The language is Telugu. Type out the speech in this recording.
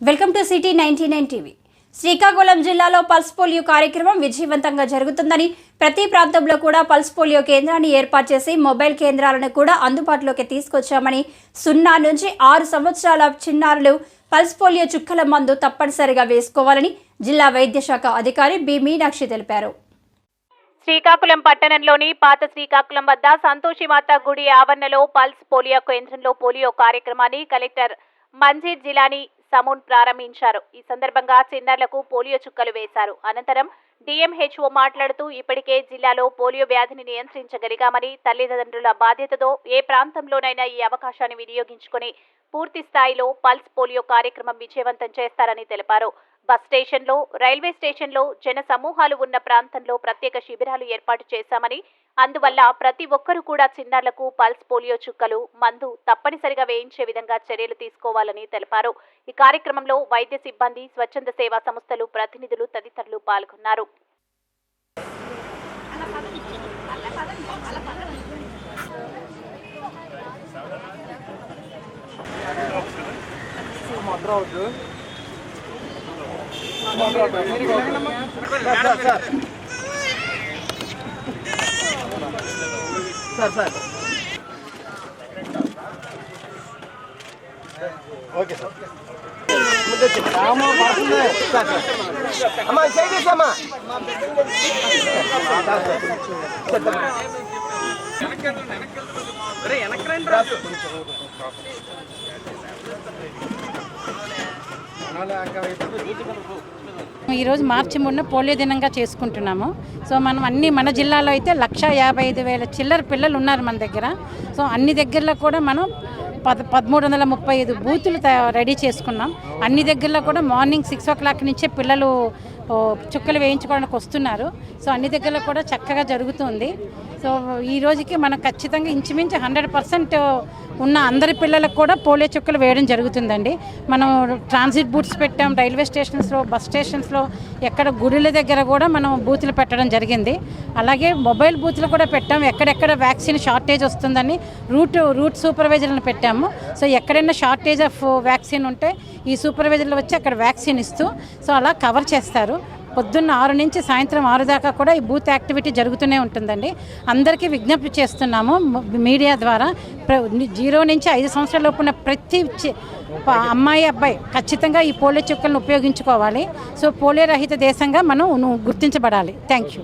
Welcome to city ninety nine TV. Srikakulam జిల్లాలో పల్స్ పోలియో కార్యక్రమం విజయవంతంగా జరుగుతుందని ప్రతి ప్రాంతంలో కూడా పల్స్ పోలియో కేంద్రాన్ని ఏర్పాటు చేసి మొబైల్ కేంద్రాలను కూడా అందుబాటులోకి తీసుకొచ్చామని సున్నా నుంచి ఆరు సంవత్సరాల చిన్నారులు పల్స్ పోలియో చుక్కల మందు తప్పనిసరిగా వేసుకోవాలని జిల్లా వైద్యశాఖ అధికారి బి మీనాక్షి తెలిపారు. శ్రీకాకుళం పట్టణంలోని పాత శ్రీకాకుళం వద్ద సంతోషిమాత గుడి ఆవరణలో పల్స్ పోలియో కేంద్రంలో పోలియో కార్యక్రమాన్ని కలెక్టర్ మంజీర్ జిలానీ సమూన్ ప్రారంభించారు. ఈ సందర్భంగా చిన్నారులకు పోలియో చుక్కలు వేశారు. అనంతరం డిఎంహెచ్ఓ మాట్లాడుతూ ఇప్పటికే జిల్లాలో పోలియో వ్యాధిని నియంత్రించగలిగామని తల్లిదండ్రుల బాధ్యతతో ఏ ప్రాంతంలోనైనా ఈ అవకాశాన్ని వినియోగించుకుని పూర్తి స్థాయిలో పల్స్ పోలియో కార్యక్రమం విజయవంతం చేస్తారని తెలిపారు. బస్ స్టేషన్లో రైల్వే స్టేషన్లో జన సమూహాలు ఉన్న ప్రాంతంలో ప్రత్యేక శిబిరాలు ఏర్పాటు చేశామని అందువల్ల ప్రతి ఒక్కరూ కూడా చిన్నారులకు పల్స్ పోలియో చుక్కలు మందు తప్పనిసరిగా వేయించే విధంగా చర్యలు తీసుకోవాలని తెలిపారు. ఈ కార్యక్రమంలో వైద్య సిబ్బంది స్వచ్ఛంద సేవా సంస్థలు ప్రతినిధులు తదితరులు పాల్గొన్నారు. Sir sir okay sir. అమ్మా చేసి అమ్మా ఈరోజు మార్చి మూడున పోలియో దినంగా చేసుకుంటున్నాము. సో మనం అన్ని మన జిల్లాలో అయితే లక్ష యాభై ఐదు వేల చిల్లర పిల్లలు ఉన్నారు మన దగ్గర. సో అన్ని దగ్గరలో కూడా మనం పద పదమూడు వందల ముప్పై ఐదు బూతులు రెడీ చేసుకున్నాం. అన్ని దగ్గరలో కూడా మార్నింగ్ సిక్స్ ఓ క్లాక్ నుంచే పిల్లలు చుక్కలు వేయించుకోవడానికి వస్తున్నారు. సో అన్ని దగ్గరలో కూడా చక్కగా జరుగుతుంది సో ఈ రోజుకి మనం ఖచ్చితంగా ఇంచుమించు హండ్రెడ్ పర్సెంట్ ఉన్న అందరి పిల్లలకు కూడా పోలియో చుక్కలు వేయడం జరుగుతుందండి. మనం ట్రాన్సిట్ బూత్స్ పెట్టాం రైల్వే స్టేషన్స్లో బస్ స్టేషన్స్లో ఎక్కడ గుడిల దగ్గర కూడా మనం బూతులు పెట్టడం జరిగింది. అలాగే మొబైల్ బూత్లు కూడా పెట్టాం. ఎక్కడెక్కడ వ్యాక్సిన్ షార్టేజ్ వస్తుందని రూట్ రూట్ సూపర్వైజర్లను పెట్టాము. సో ఎక్కడైనా షార్టేజ్ ఆఫ్ వ్యాక్సిన్ ఉంటే ఈ సూపర్వైజర్లు వచ్చి అక్కడ వ్యాక్సిన్ ఇస్తూ సో అలా కవర్ చేస్తారు. పొద్దున్న ఆరు నుంచి సాయంత్రం ఆరు దాకా కూడా ఈ బూత్ యాక్టివిటీ జరుగుతూనే ఉంటుందండి. అందరికీ విజ్ఞప్తి చేస్తున్నాము. మీడియా ద్వారా ప్ర- జీరో నుంచి ఐదు సంవత్సరాల లోపు ఉన్న ప్రతి అమ్మాయి అబ్బాయి ఖచ్చితంగా ఈ పోలియో చుక్కలను ఉపయోగించుకోవాలి. సో పోలియో రహిత దేశంగా మనం గుర్తించబడాలి. Thank you.